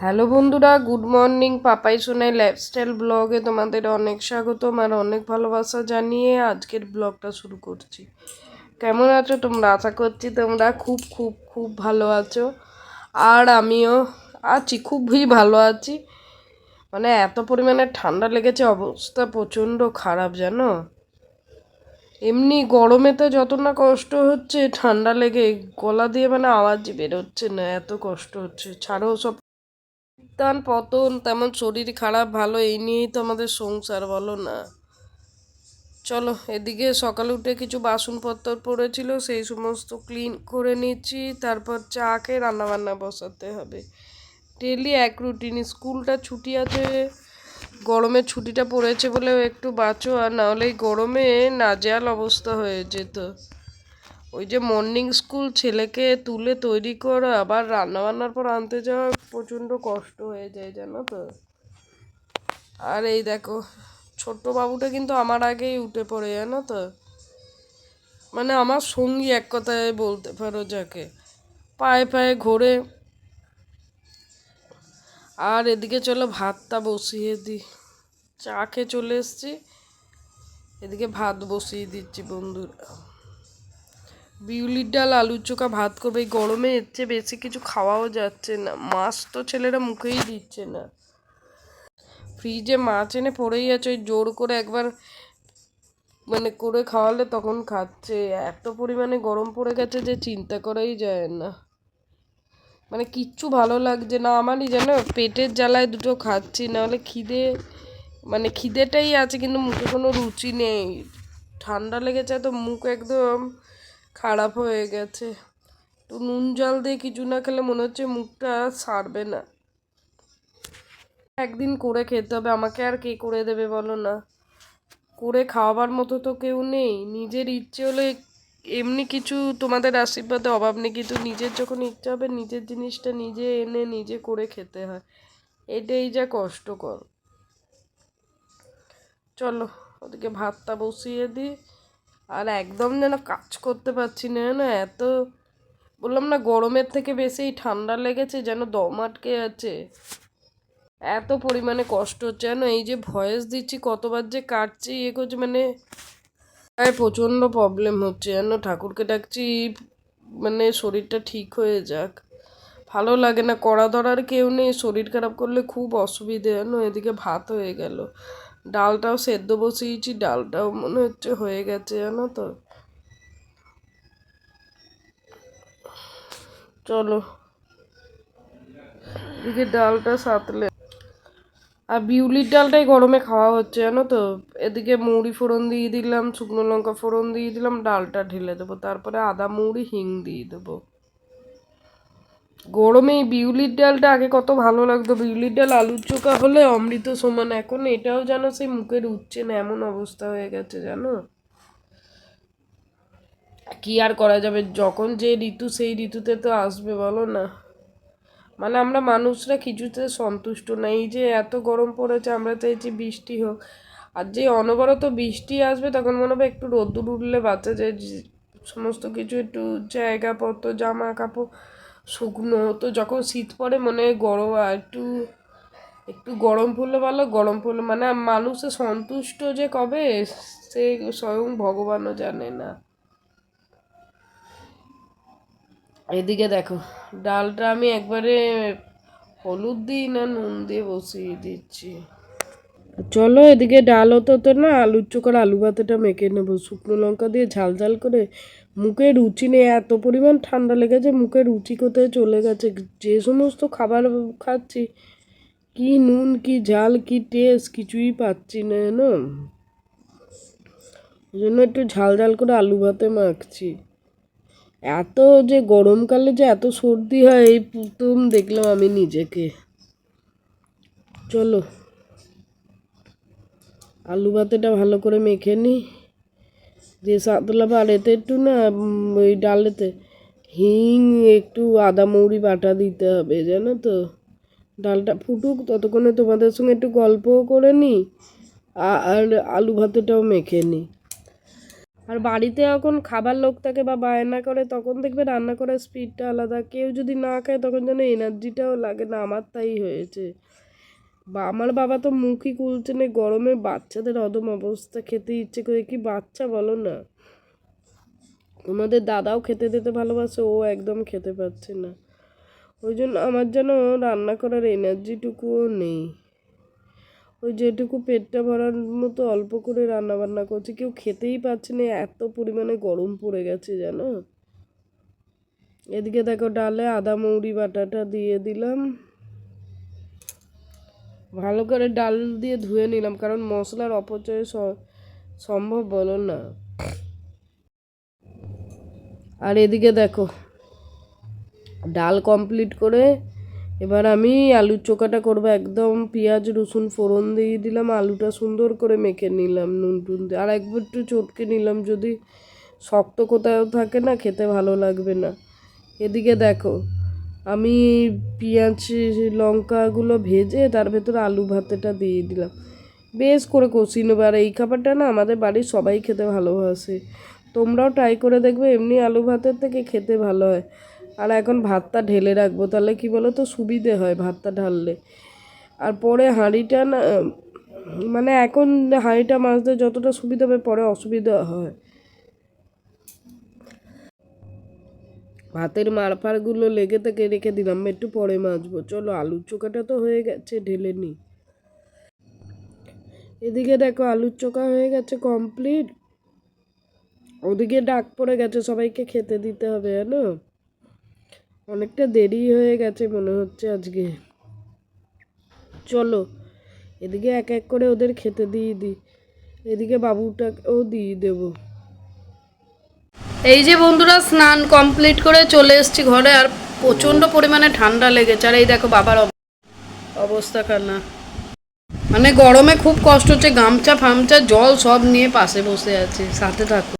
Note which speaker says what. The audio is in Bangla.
Speaker 1: হ্যালো বন্ধুরা, good morning. Papai Sonai lifestyle ব্লগে তোমাদের অনেক স্বাগতম আর অনেক ভালোবাসা জানিয়ে আজকের ব্লগটা শুরু করছি। কেমন আছো তোমরা? আশা করছি তোমরা খুব খুব খুব ভালো আছো। আর আমিও আছি, খুবই ভালো আছি। মানে এত পরিমাণে ঠান্ডা লেগেছে, অবস্থা প্রচণ্ড খারাপ, জানো? এমনি গরমেতে যত না কষ্ট হচ্ছে, ঠান্ডা লেগে গলা দিয়ে মানে আওয়াজই বেরোচ্ছে না, এত কষ্ট হচ্ছে। ছাড়ো সব উত্থান পতন, তেমন শরীর খারাপ, ভালো, এই নিয়েই তো আমাদের সংসার, বলো না। চলো, এদিকে সকালে উঠে কিছু বাসনপত্র পড়েছিল, সেই সমস্ত ক্লিন করে নিচ্ছি, তারপর চা খেয়ে রান্নাবান্না বসাতে হবে। ডেলি এক রুটিন স্কুলটা ছুটি আছে গরমের ছুটিটা পড়েছে বলে একটু বাঁচো, আর নাহলে গরমে নাজেয়াল অবস্থা হয়ে যেত। ওই যে মর্নিং স্কুল ছেলেকে তুলে তৈরি করা, আবার রান্নাবান্নার পর আনতে যাওয়া প্রচণ্ড কষ্ট হয়ে যায়, জানো তো? আর এই দেখো, ছোট্ট বাবুটা কিন্তু আমার আগেই উঠে পড়ে, জানো তো? মানে আমার সঙ্গী এক কথায় বলতে পারো যাকে। পায়ে পায়ে ঘোরে। আর এদিকে চলো ভাতটা বসিয়ে দিই। চা খেয়ে চলে এসছি। এদিকে ভাত বসিয়ে দিচ্ছি বন্ধুরা। বিউলির ডাল, আলুর চোখা, ভাত করবে। এই গরমে এর চেয়ে বেশি কিছু খাওয়াও যাচ্ছে না। মাছ তো ছেলেরা মুখেই দিচ্ছে না। ফ্রিজে মাছ এনে পড়েই আছে, ওই জোর করে একবার মানে করে খাওয়ালে তখন খাচ্ছে। এত পরিমাণে গরম পড়ে গেছে যে চিন্তা করাই যায় না। মানে কিচ্ছু ভালো লাগছে না। আমারই যেন পেটের জ্বালায় দুটো খাচ্ছি, নাহলে খিদে মানে খিদেটাই আছে, কিন্তু মুখে কোনো রুচি নেই। ঠান্ডা লেগেছে তো মুখ একদম খারাপ হয়ে গেছে। তো নুন জল দিয়ে কিছু না খেলে মনে হচ্ছে মুখটা সারবে না। একদিন করে খেতে হবে, আমাকে আর কে করে দেবে বলো না? করে খাওয়াবার মতো তো কেউ নেই। নিজের ইচ্ছে হলে এমনি কিছু তোমাদের আশীর্বাদে অভাব নেই, কিন্তু নিজের যখন ইচ্ছে হবে, নিজের জিনিসটা নিজে এনে নিজে করে খেতে হয়। এটাই যা কষ্টকর। চলো, ওদিকে ভাতটা বসিয়ে দিই। আর একদম যেন কাজ করতে পারছি না না এত, বললাম না গরমের থেকে বেশি ঠান্ডা লেগেছে যেন দম আটকে আছে। এত পরিমাণে কষ্ট হচ্ছে যেন এই যে ভয়েস দিচ্ছি, কতবার যে কাটছি ইয়ে করছি মানে প্রচণ্ড প্রবলেম হচ্ছে যেন ঠাকুরকে ডাকছি মানে শরীরটা ঠিক হয়ে যাক। ভালো লাগে না, কড়া ধরার কেউ নেই, শরীর খারাপ করলে খুব অসুবিধে, জানো, এদিকে ভাত হয়ে গেল। ডালটাও সেদ্ধ বসিয়েছি, ডালটাও মনে হচ্ছে হয়ে গেছে, জানো তো। চলো, এদিকে ডালটা সাতলে। আর বিউলির ডালটাই গরমে খাওয়া হচ্ছে, জানো তো। এদিকে মুড়ি ফোড়ন দিয়ে দিলাম, শুকনো লঙ্কা ফোড়ন দিয়ে দিলাম, ডালটা ঢেলে দেবো। তারপরে আদা মুড়ি, হিং দিয়ে দেবো। গরমে বিউলির ডালটা আগে কত ভালো লাগতো। বিউলির ডাল আলুর চোখা হলে অমৃত সমান। এখন এটাও যেন সেই মুখের উঠছে না, এমন অবস্থা হয়ে গেছে জানো? কি আর করা যাবে? যখন যে ঋতু, সেই ঋতুতে তো আসবে, বলো না? মানে আমরা মানুষরা কিছুতে সন্তুষ্ট না। এই যে এত গরম পড়েছে, আমরা চাইছি বৃষ্টি হোক। আর যে অনবরত বৃষ্টি আসবে, তখন মনে হবে একটু রোদ্দুর উঠলে বাচ্চা যায়। সমস্ত কিছু একটু জায়গাপত্র, জামা কাপড় শুকনো, তো যখন শীত পড়ে মনে হয় গরম একটু একটু গরম পড়লে ভালো, গরম পড়লে মানে মানুষের সন্তুষ্ট যে কবে, সে স্বয়ং ভগবানও জানে না। এদিকে দেখো, ডালটা আমি একবারে হলুদ দিই না নুন দিয়ে বসিয়ে দিচ্ছি। চলো এদিকে ডাল হতো তো না, আলুর চোখার আলু ভাতেটা মেখে নেব। শুকনো লঙ্কা দিয়ে ঝাল ঝাল করে মুখে রুচি নেই, এত পরিমাণ ঠান্ডা লেগেছে মুখে রুচি কোথায় চলে গেছে? যে সমস্ত খাবার খাচ্ছি, কি নুন, কি ঝাল, কি টেস্ট কিছুই পাচ্ছি না জানো ওই জন্য একটু ঝাল ঝাল করে আলু ভাতে মাখছি। এত যে গরমকালে যে এত সর্দি হয়, এই প্রথম দেখলাম আমি নিজেকে। চলো, আলু ভাতেটা ভালো করে মেখে নিই। দিয়ে সাতলা বাড়িতে একটু না ওই ডালেতে হিং, একটু আদা মৌরি বাটা দিতে হবে, জানো তো? ডালটা ফুটুক, ততক্ষণে তোমাদের সঙ্গে একটু গল্পও করে নিই আর আলু ভাতেটাও মেখে নিই আর বাড়িতে যখন খাবার লোক থাকে বা বায়না করে, তখন দেখবে রান্না করার স্পিডটা আলাদা। কেউ যদি না খায়, তখন যেন এনার্জিটাও লাগে না। আমার তাই হয়েছে। বা আমার বাবা তো মুখই খুলছে না গরমে বাচ্চাদের অদম অবস্থা, খেতে ইচ্ছে করে কি বাচ্চা বলো না? তোমাদের দাদাও খেতে দিতে ভালোবাসে, ও একদম খেতে পাচ্ছে না। ওই জন্য আমার যেন রান্না করার এনার্জিটুকুও নেই। ওই যেটুকু পেটটা ভরার মতো অল্প করে রান্না বান্না করছে, কেউ খেতেই পাচ্ছে না, এত পরিমাণে গরম পড়ে গেছে জানো? এদিকে দেখো ডালে আদা, মৌরি, বাটাটা দিয়ে দিলাম। ভালো করে ডাল দিয়ে ধুয়ে নিলাম, কারণ মশলার অপচয় সম্ভব বলো না। আর এদিকে দেখো, ডাল কমপ্লিট করে এবার আমি আলুর চোখাটা করব একদম পেঁয়াজ, রসুন ফোড়ন দিয়ে দিলাম, আলুটা সুন্দর করে মেখে নিলাম নুন টুন দিয়ে। আর একবার একটু চটকে নিলাম, যদি শক্ত কোথাও থাকে না, খেতে ভালো লাগবে না। এদিকে দেখো আমি পেঁয়াজ লঙ্কাগুলো ভেজে তার ভেতরে আলু ভাতেটা দিয়ে দিলাম। বেশ করে কষিয়ে নেব। আর এই খাবারটা না আমাদের বাড়ির সবাই খেতে ভালোবাসে। তোমরাও ট্রাই করে দেখবে, এমনি আলু ভাতের থেকে খেতে ভালো হয়। আর এখন ভাতটা ঢেলে রাখব, তাহলে কি বলো তো সুবিধে হয় ভাতটা ঢাললে। আর পরে হাঁড়িটা না মানে এখন হাঁড়িটা মাছতে যতটা সুবিধা হবে, পরে অসুবিধা হয়। ভাতের মারফারগুলো লেগে থেকে রেখে দিলাম, একটু পরে মাজবো। চলো, আলুর চোখাটা তো হয়ে গেছে, ঢেলে নি। এদিকে দেখো, আলুর চোখা হয়ে গেছে কমপ্লিট ওদিকে ডাক পড়ে গেছে, সবাইকে খেতে দিতে হবে জানো অনেকটা দেরি হয়ে গেছে মনে হচ্ছে আজকে। চলো, এদিকে এক এক করে ওদের খেতে দিয়ে দিই। এদিকে বাবুটাকেও দিয়ে দেবো। এই যে বন্ধুরা, স্নান কমপ্লিট করে চলে এসছি ঘরে, আর প্রচণ্ড পরিমাণে ঠান্ডা লেগেছে। আর এই দেখো বাবার অব- অবস্থা খানা মানে গরমে খুব কষ্ট হচ্ছে, গামছা ফামছা, জল সব নিয়ে পাশে বসে আছে, সাথে থাকো।